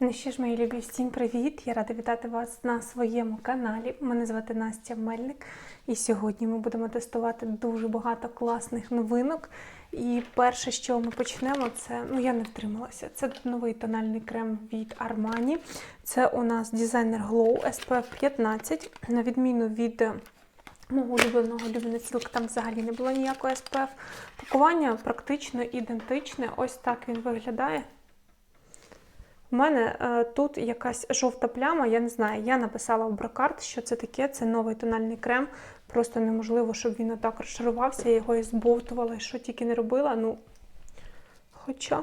Ну що ж, мої любі, всім привіт! Я рада вітати вас на своєму каналі. Мене звати Настя Мельник, і сьогодні ми будемо тестувати дуже багато класних новинок. І перше, що ми почнемо, це ну я не втрималася. Це новий тональний крем від Armani. Це у нас дизайнер Glow SPF 15, на відміну від. е, Мого улюбленого Silk там взагалі не було ніякого SPF. Пакування практично ідентичне. Ось так він виглядає. У мене е, тут якась жовта пляма, я не знаю. Я написала в брокарт, що це таке. Це новий тональний крем. Просто неможливо, щоб він отак розшарувався. Я його і збовтувала, і що тільки не робила. Ну, хоча,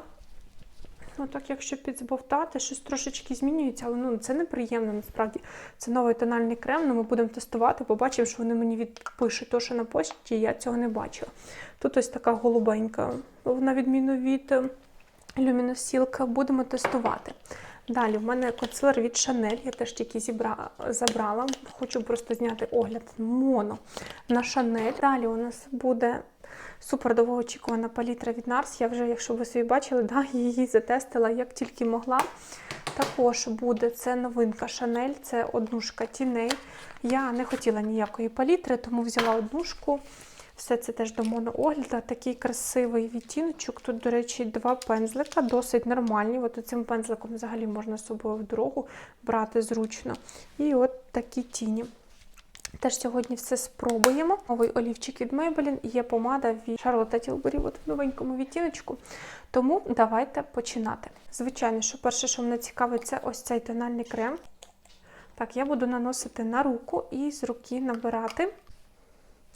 ну так, якщо підзбовтати, щось трошечки змінюється, але ну, це неприємно насправді. Це новий тональний крем, ну ми будемо тестувати, побачимо, що вони мені відпишуть. То, що на пошті, я цього не бачила. Тут ось така голубенька, на відміну від. Люміносілка будемо тестувати. Далі, в мене консилер від Chanel, я теж тільки зібра... забрала. Хочу просто зняти огляд моно на Chanel. Далі у нас буде супер довгоочікувана палітра від NARS. Я вже, якщо ви собі бачили, да, її затестила як тільки могла. Також буде це новинка Chanel, це однушка тіней. Я не хотіла ніякої палітри, тому взяла однушку. Все це теж до моноогляду. Такий красивий відтіночок. Тут, до речі, два пензлика, досить нормальні. От цим пензликом взагалі можна з собою в дорогу брати зручно. І от такі тіні. Теж сьогодні все спробуємо. Новий олівчик від Maybelline є помада від Charlotte Tilbury от в новенькому відтіночку. Тому давайте починати. Звичайно, що перше, що мене цікавить, це ось цей тональний крем. Так, я буду наносити на руку і з руки набирати.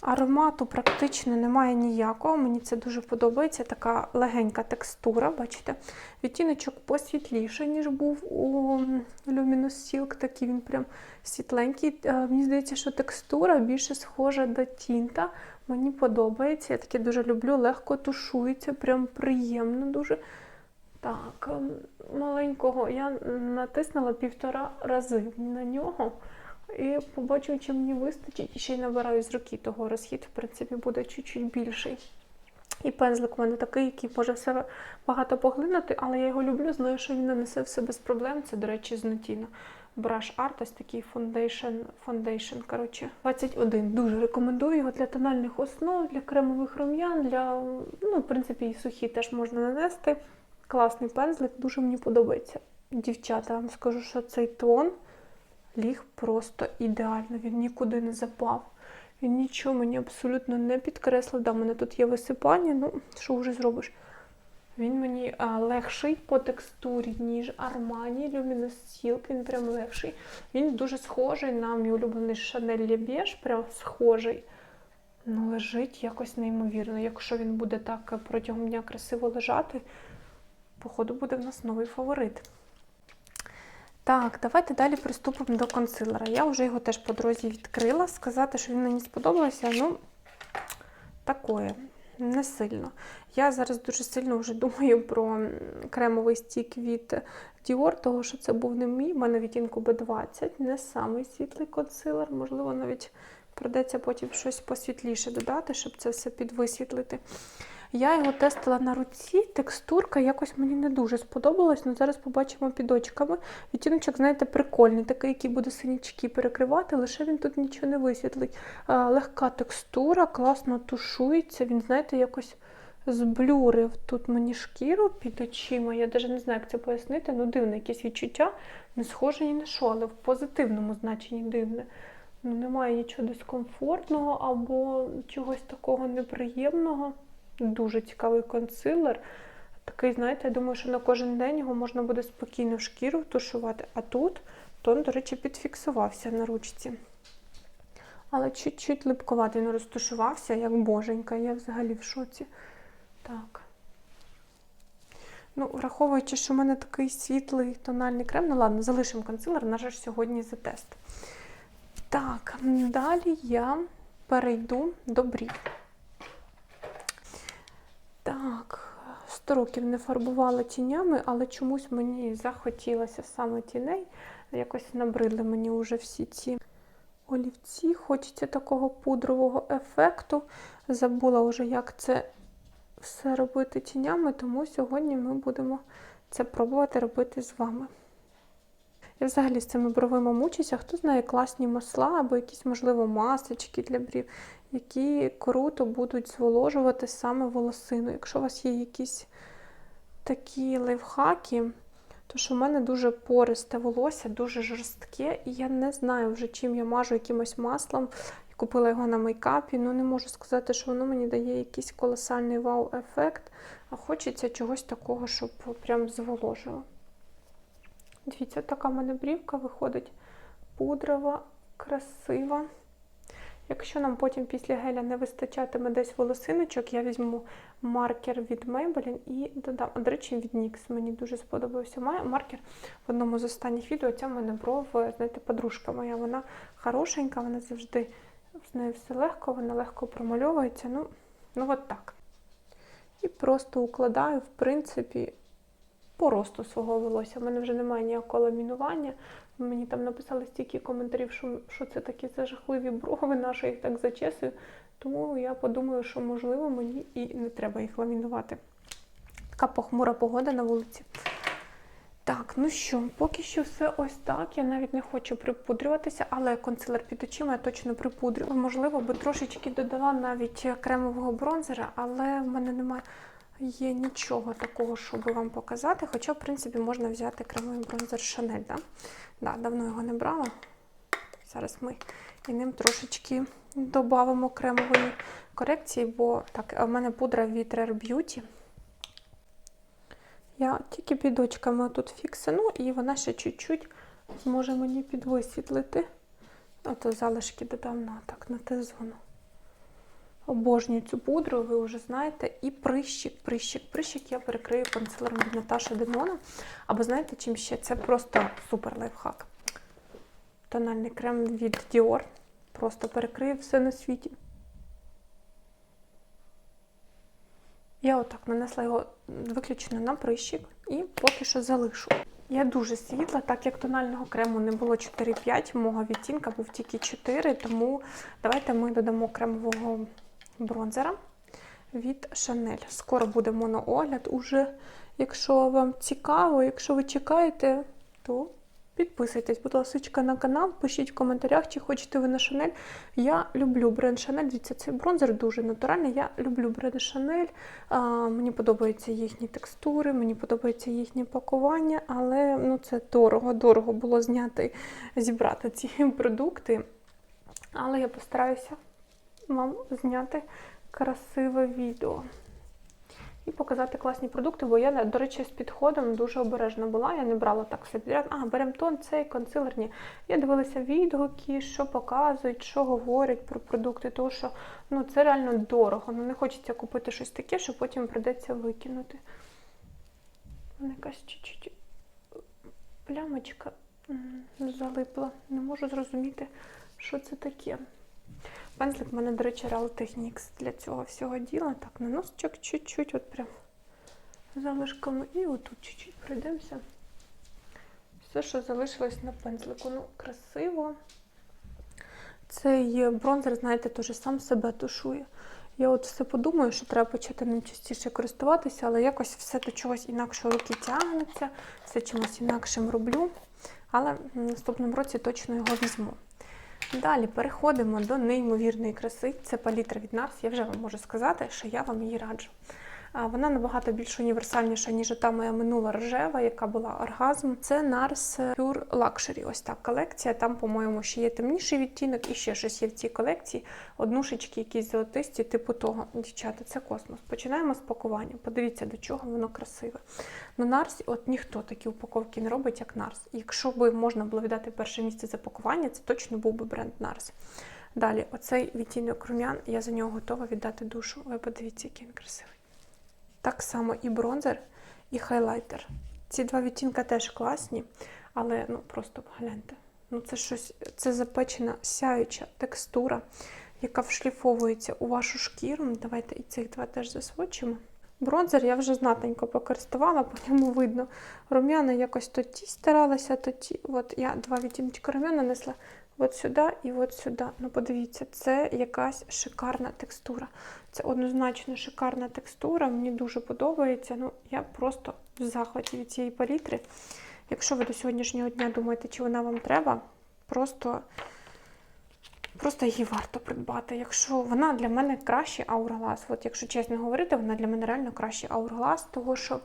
Аромату практично немає ніякого, мені це дуже подобається. Така легенька текстура, бачите? Відтіночок посвітліший, ніж був у Luminous Silk, такий він прям світленький. Е, Мені здається, що текстура більше схожа до тінта. Мені подобається. Я таке дуже люблю, легко тушується, прям приємно дуже. Так, ем, маленького я натиснула півтора рази на нього. І побачу, чи мені вистачить. І ще й набираю з руки того розхід, в принципі, буде чуть-чуть більший. І пензлик у мене такий, який може все багато поглинути, але я його люблю, знаю, що він нанесе все без проблем. Це, до речі, з. Brush Art, ось такий foundation, foundation, коротше, 21. Дуже рекомендую його для тональних основ, для кремових рум'ян, для, ну, в принципі, і сухі теж можна нанести. Класний пензлик, дуже мені подобається. Дівчата, вам скажу, що цей тон ліг просто ідеально, він нікуди не запав. Він нічого мені абсолютно не підкреслив. Да, в мене тут є висипання, ну що вже зробиш? Він мені а, легший по текстурі, ніж Armani Luminous Silk, він прям легший. Він дуже схожий на мій улюблений Chanel Le прям схожий. Ну, лежить якось неймовірно. Якщо він буде так протягом дня красиво лежати, походу буде в нас новий фаворит. Так, давайте далі приступимо до консилера. Я вже його теж по дорозі відкрила. Сказати, що він мені сподобався, ну, такое, не сильно. Я зараз дуже сильно вже думаю про кремовий стік від Dior, того що це був не мій, в мене відтінку B20, не самий світлий консилер, можливо, навіть придеться потім щось посвітліше додати, щоб це все підвисвітлити. Я його тестила на руці, текстурка якось мені не дуже сподобалась, але зараз побачимо під очками. Відтіночок, знаєте, прикольний, такий, який буде синячки перекривати, лише він тут нічого не висвітлить. Легка текстура, класно тушується, він, знаєте, якось зблюрив тут мені шкіру під очима. Я навіть не знаю, як це пояснити. Ну, дивне якесь відчуття, не схоже ні на що, але в позитивному значенні дивне. Ну, немає нічого дискомфортного або чогось такого неприємного. Дуже цікавий консилер. Такий, знаєте, я думаю, що на кожен день його можна буде спокійно шкіру тушувати. А тут тон, до речі, підфіксувався на ручці. Але чуть-чуть липковато він розтушувався, як боженька. Я взагалі в шоці. Так. Ну, враховуючи, що в мене такий світлий тональний крем, ну ладно, залишимо консилер, наш ж сьогодні за тест. Так, далі я перейду до брів. Так, 100 років не фарбувала тінями, але чомусь мені захотілося саме тіней. Якось набридли мені вже всі ці олівці. Хочеться такого пудрового ефекту. Забула вже, як це все робити тінями, тому сьогодні ми будемо це пробувати робити з вами. Я взагалі з цими бровима мучуся. Хто знає класні масла або якісь, можливо, масочки для брів, які круто будуть зволожувати саме волосину. Якщо у вас є якісь такі лайфхаки, то що в мене дуже пористе волосся, дуже жорстке, і я не знаю вже, чим я мажу якимось маслом. Купила його на мейкапі, ну не можу сказати, що воно мені дає якийсь колосальний вау-ефект, а хочеться чогось такого, щоб прям зволожило. Дивіться, така в мене брівка виходить пудрова, красива. Якщо нам потім після геля не вистачатиме десь волосиночок, я візьму маркер від Maybelline і додам. До речі, від NYX мені дуже сподобався маркер в одному з останніх відео. Ця в мене бров, знаєте, подружка моя. Вона хорошенька, вона завжди з нею все легко, вона легко промальовується. Ну, ну от так. І просто укладаю, в принципі, по росту свого волосся. У мене вже немає ніякого ламінування. Мені там написали стільки коментарів, що що це такі за жахливі брови, наші їх так зачесую. Тому я подумаю, що можливо мені і не треба їх ламінувати. Така похмура погода на вулиці. Так, ну що, поки що все ось так. Я навіть не хочу припудрюватися, але консилер під очима я точно припудрю. Можливо, би трошечки додала навіть кремового бронзера, але в мене немає є нічого такого, щоб вам показати. Хоча, в принципі, можна взяти кремовий бронзер Chanel. Да? Да, давно його не брала. Зараз ми і ним трошечки додамо кремової корекції, бо так, в мене пудра від Rare Beauty. Я тільки підочками тут фіксину, і вона ще чуть-чуть зможе мені підвисвітлити. Ото залишки додам так, на Т-зону. Обожнюю цю пудру, ви вже знаєте. І прищик, прищик, прищик я перекрию консилером від Наташі Демона. Або знаєте, чим ще? Це просто супер лайфхак. Тональний крем від Dior. Просто перекрию все на світі. Я отак нанесла його виключно на прищик і поки що залишу. Я дуже світла, так як тонального крему не було 4-5, мого відтінка був тільки 4, тому давайте ми додамо кремового бронзера від Chanel. Скоро буде моноогляд. Уже, якщо вам цікаво, якщо ви чекаєте, то підписуйтесь, будь ласка, на канал, пишіть в коментарях, чи хочете ви на Chanel. Я люблю бренд Chanel. Дивіться, цей бронзер дуже натуральний. Я люблю бренд. А, Мені подобаються їхні текстури, мені подобається їхнє пакування, але ну, це дорого, дорого було зняти, зібрати ці продукти. Але я постараюся вам зняти красиве відео. І показати класні продукти, бо я, до речі, з підходом дуже обережна була. Я не брала так все підряд. А, беремо тон, цей консилер. Ні. Я дивилася відгуки, що показують, що говорять про продукти, тому що ну, це реально дорого. Ну, Не хочеться купити щось таке, що потім придеться викинути. Вона якась чуть-чуть плямочка залипла. Не можу зрозуміти, що це таке. Пензлик в мене, до речі, Real Techniques для цього всього діла. Так, на носочок чуть-чуть, от прям залишками. І отут чуть-чуть пройдемося. Все, що залишилось на пензлику. Ну, красиво. Цей бронзер, знаєте, теж сам себе тушує. Я от все подумаю, що треба почати ним частіше користуватися, але якось все до чогось інакше руки тягнуться, все чимось інакшим роблю. Але в наступному році точно його візьму. Далі переходимо до неймовірної краси. Це палітра від NARS. Я вже вам можу сказати, що я вам її раджу. Вона набагато більш універсальніша, ніж та моя минула рожева, яка була оргазм. Це NARS Pure Luxury. Ось так колекція. Там, по-моєму, ще є темніший відтінок і ще щось є в цій колекції. Однушечки, якісь золотисті, типу того. Дівчата, це космос. Починаємо з пакування. Подивіться, до чого воно красиве. Ну, NARS, от ніхто такі упаковки не робить, як NARS. Якщо б можна було віддати перше місце за пакування, це точно був би бренд NARS. Далі, оцей відтінок рум'ян, я за нього готова віддати душу. Ви подивіться, який він красивий. Так само і бронзер, і хайлайтер. Ці два відтінка теж класні, але ну просто гляньте. Ну Це щось, це запечена сяюча текстура, яка вшліфовується у вашу шкіру. Ну, давайте і цих два теж засвочимо. Бронзер я вже знатенько покористувала, по ньому видно. Рум'яна якось то ті старалася, то. От я два відтіночки рум'ян нанесла от сюди і от сюди. Ну, подивіться, це якась шикарна текстура. Це однозначно шикарна текстура, мені дуже подобається. Ну, Я просто в захваті від цієї палітри. Якщо ви до сьогоднішнього дня думаєте, чи вона вам треба, просто, просто її варто придбати. Якщо вона для мене краще Hourglass. От якщо чесно говорити, вона для мене реально краще Hourglass, того що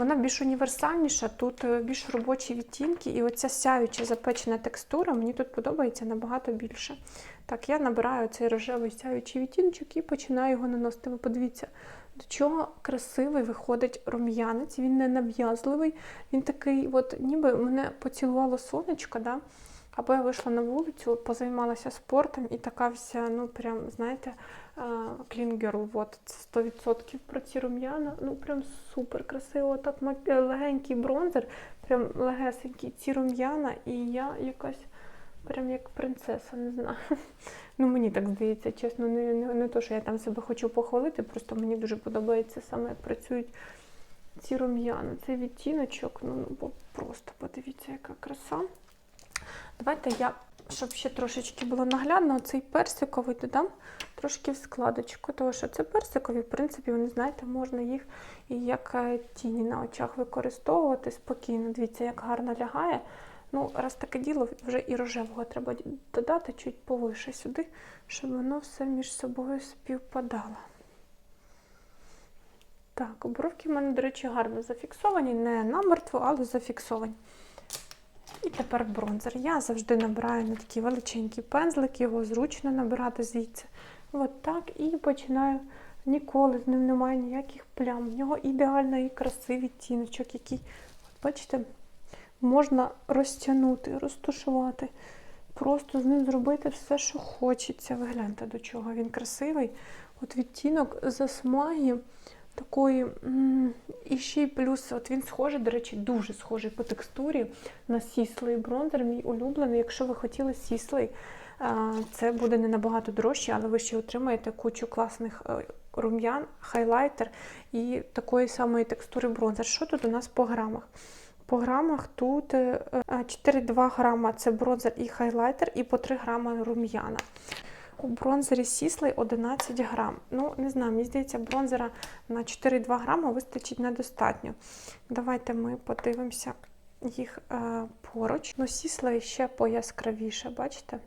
вона більш універсальніша, тут е, більш робочі відтінки, і оця сяюча запечена текстура мені тут подобається набагато більше. Так, я набираю цей рожевий сяючий відтінчик і починаю його наносити. Ви подивіться, до чого красивий виходить рум'янець, він не нав'язливий, він такий, от ніби мене поцілувало сонечко, да? Або я вийшла на вулицю, позаймалася спортом і така вся, ну прям, знаєте, клінгерл, от 100% про ці рум'яна. Ну прям супер красиво. Так легенький бронзер, прям легесенький ці рум'яна, і я якась прям як принцеса, не знаю. Ну мені так здається, чесно, не, не, не то, що я там себе хочу похвалити, просто мені дуже подобається саме, як працюють ці рум'яна. Цей відтіночок, ну, ну просто подивіться, яка краса. Давайте я, щоб ще трошечки було наглядно, цей персиковий додам трошки в складочку, тому що це персикові, в принципі, вони, знаєте, можна їх і як е, тіні на очах використовувати спокійно. Дивіться, як гарно лягає. Ну, раз таке діло, вже і рожевого треба додати чуть повише сюди, щоб воно все між собою співпадало. Так, бровки в мене, до речі, гарно зафіксовані, не намертво, але зафіксовані. І тепер бронзер. Я завжди набираю на такі величенькі пензлики, його зручно набирати звідси. От так і починаю. Ніколи з ним немає ніяких плям. В нього ідеальний красивий тіночок, який, от бачите, можна розтягнути, розтушувати. Просто з ним зробити все, що хочеться. Ви гляньте, до чого він красивий. От відтінок засмаги такої. І ще й плюс, от він схожий, до речі, дуже схожий по текстурі на сіслий бронзер, мій улюблений. Якщо ви хотіли сіслий, це буде не набагато дорожче, але ви ще отримаєте кучу класних е, рум'ян, хайлайтер і такої самої текстури бронзер. Що тут у нас по грамах? По грамах тут е, е, 4,2 грама це бронзер і хайлайтер, і по 3 грама рум'яна. У бронзері Сіслей 11 грам. Ну, не знаю, мені здається, бронзера на 4,2 грама вистачить недостатньо. Давайте ми подивимося їх е, поруч. Ну, Сіслей ще пояскравіше, бачите?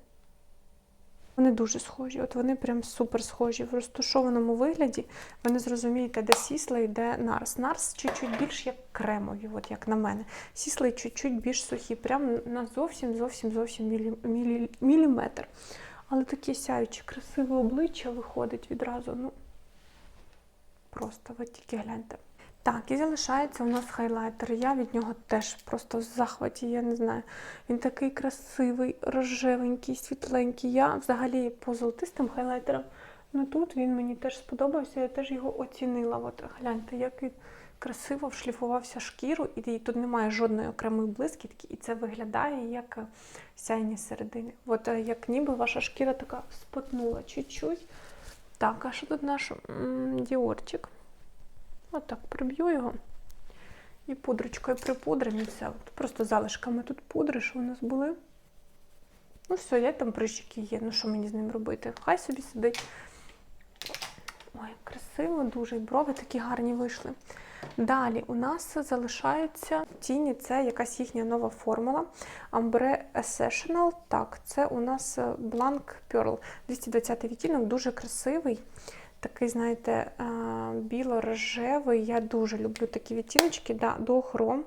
Вони дуже схожі. От вони прям супер схожі. В розташованому вигляді ви не зрозумієте, де Сіслей, де Нарс. Нарс чуть-чуть більш як кремові, от як на мене. Сіслей чуть-чуть більш сухі, прям на зовсім зовсім зовсім мілі, мілі, міліметр. Але таке сяюче, красиве обличчя виходить відразу. Ну просто ви тільки гляньте. Так, і залишається у нас хайлайтер. Я від нього теж просто в захваті, я не знаю. Він такий красивий, рожевенький, світленький. Я взагалі по золотистим хайлайтерам. Ну тут він мені теж сподобався, я теж його оцінила. От гляньте, як він красиво вшліфувався шкіру, і тут немає жодної окремої блискітки, і це виглядає як е, сяйні середини. От е, як ніби ваша шкіра така спотнула чуть-чуть. Так, а що тут наш діорчик? Отак приб'ю його. І пудрочкою припудрим і все. От просто залишками тут пудри, що у нас були. Ну, все, я там прищики є. Ну, що мені з ним робити? Хай собі сидить. Ой, красиво, дуже. І брови такі гарні вийшли. Далі у нас залишаються тіні, це якась їхня нова формула. Ambre Essential. Так, це у нас Blanc Pearl. 220 відтінок, дуже красивий. Такий, знаєте, е, біло-рожевий. Я дуже люблю такі відтіночки, да, дохром. Е,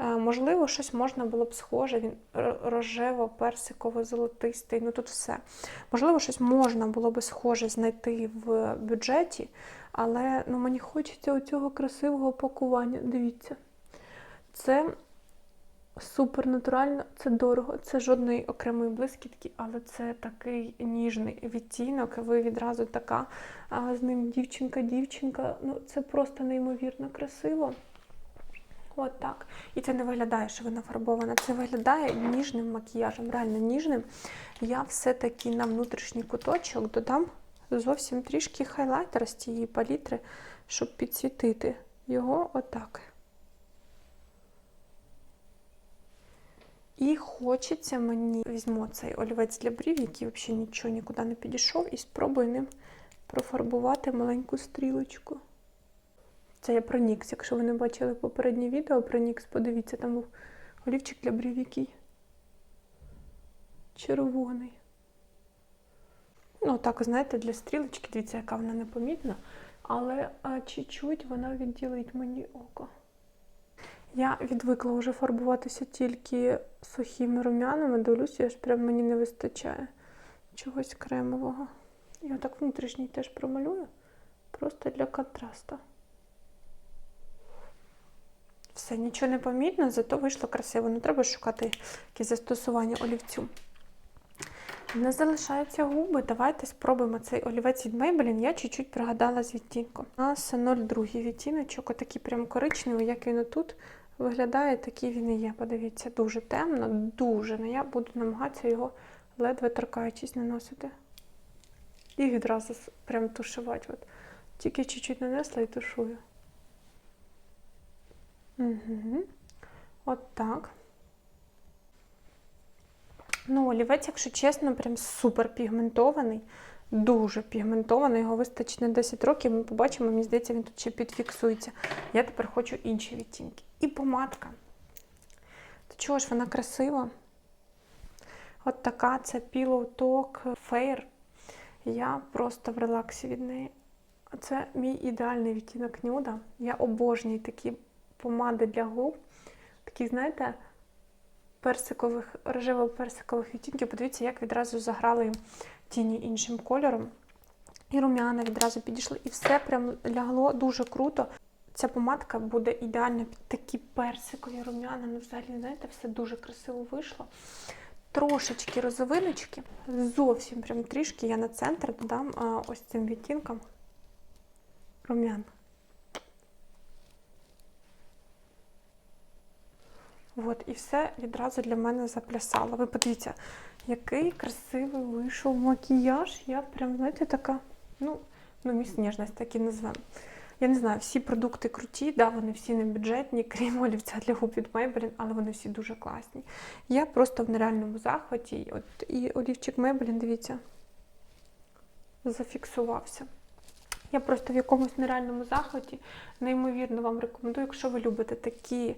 Можливо, щось можна було б схоже, він рожево-персиково-золотистий, ну тут все. Можливо, щось можна було б схоже знайти в бюджеті, але ну, мені хочеться оцього красивого пакування. Дивіться. Це супер натурально, це дорого, це жодної окремої блискітки, але це такий ніжний відтінок. Ви відразу така а, з ним дівчинка-дівчинка. Ну, це просто неймовірно красиво. От так. І це не виглядає, що вона фарбована. Це виглядає ніжним макіяжем, реально ніжним. Я все-таки на внутрішній куточок додам зовсім трішки хайлайтера з цієї палітри, щоб підсвітити його отак. І хочеться мені візьму цей олівець для брів, який взагалі нічого нікуди не підійшов, і спробую ним профарбувати маленьку стрілочку. Це я про Нікс. Якщо ви не бачили попереднє відео про Нікс, подивіться, там був Олівчик для брів який? Червоний. Ну, так, знаєте, для стрілочки, дивіться, яка вона непомітна, але чуть-чуть вона відділить мені око. Я відвикла вже фарбуватися тільки сухими рум'янами, дивлюся, аж прям мені не вистачає чогось кремового. І отак внутрішній теж промалюю, просто для контрасту. Все, нічого не помітно, зато вийшло красиво. Не треба шукати якісь застосування олівцю. Не залишаються губи. Давайте спробуємо цей олівець від Maybelline. Я чуть-чуть пригадала з відтінком. У нас 02 відтіночок, отакий прям коричневий, як він отут виглядає, такий він і є. Подивіться, дуже темно, дуже. Ну я буду намагатися його ледве торкаючись наносити. І відразу прям тушувати. От. Тільки чуть-чуть нанесла і тушую. Угу. От так. Ну, олівець, якщо чесно, прям супер пігментований. Дуже пігментований. Його вистачить на 10 років. Ми побачимо, мені здається, він тут ще підфіксується. Я тепер хочу інші відтінки. І помадка. То чого ж вона красива? От така це Pillow Talk Fair. Я просто в релаксі від неї. Це мій ідеальний відтінок нюда. Я обожнюю такі помади для губ. Такі, знаєте, персикових, рожево-персикових відтінків. Подивіться, як відразу заграли тіні іншим кольором. І рум'яна відразу підійшли. І все прям лягло дуже круто. Ця помадка буде ідеально під такі персикові рум'яна. Ну, взагалі, знаєте, все дуже красиво вийшло. Трошечки розовиночки, зовсім прям трішки я на центр додам ось цим відтінком рум'ян. От, і все відразу для мене заплясало. Ви подивіться, який красивий вийшов макіяж. Я прям, знаєте, така, ну, ну міс ніжність так і назвемо. Я не знаю, всі продукти круті, да, вони всі не бюджетні, крім олівця для губ від Maybelline, але вони всі дуже класні. Я просто в нереальному захваті. От, і олівчик Maybelline, дивіться, зафіксувався. Я просто в якомусь нереальному захваті. Неймовірно вам рекомендую, якщо ви любите такі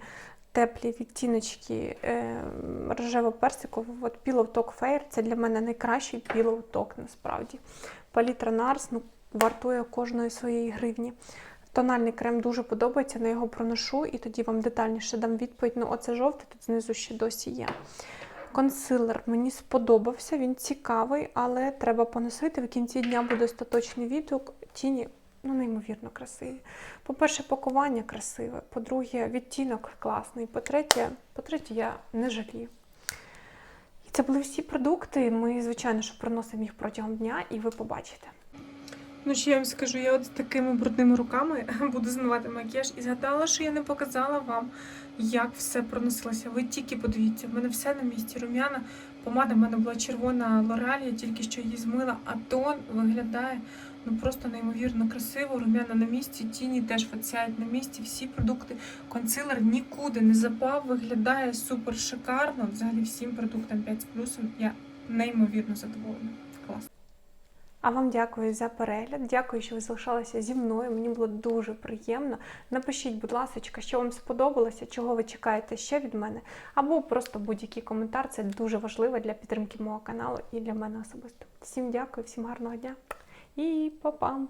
теплі відтіночки е, рожево-персикового. От Pillow Talk Fair це для мене найкращий Pillow Talk насправді. Палітра Nars ну, вартує кожної своєї гривні. Тональний крем дуже подобається, на його проношу і тоді вам детальніше дам відповідь. Ну, оце жовтий тут знизу ще досі є. Консилер мені сподобався, він цікавий, але треба поносити. В кінці дня буде остаточний відгук. Тіні ну, неймовірно красиві. По-перше, пакування красиве. По-друге, відтінок класний. По-третє, по-третє, я не жалію. І це були всі продукти. Ми, звичайно, що приносимо їх протягом дня, і ви побачите. Ну, що я вам скажу, я от з такими брудними руками буду змивати макіяж і згадала, що я не показала вам, як все проносилося. Ви тільки подивіться, в мене все на місці. Рум'яна, помада в мене була червона лореаль, я тільки що її змила, а тон виглядає ну просто неймовірно красиво. Рум'яна на місці, тіні теж фаціають на місці. Всі продукти, консилер нікуди не запав, виглядає супер шикарно. Взагалі всім продуктам 5 з плюсом. Я неймовірно задоволена. А вам дякую за перегляд. Дякую, що ви залишалися зі мною. Мені було дуже приємно. Напишіть, будь ласка, що вам сподобалося, чого ви чекаєте ще від мене, або просто будь-який коментар. Це дуже важливо для підтримки мого каналу і для мене особисто. Всім дякую, всім гарного дня і па-пам!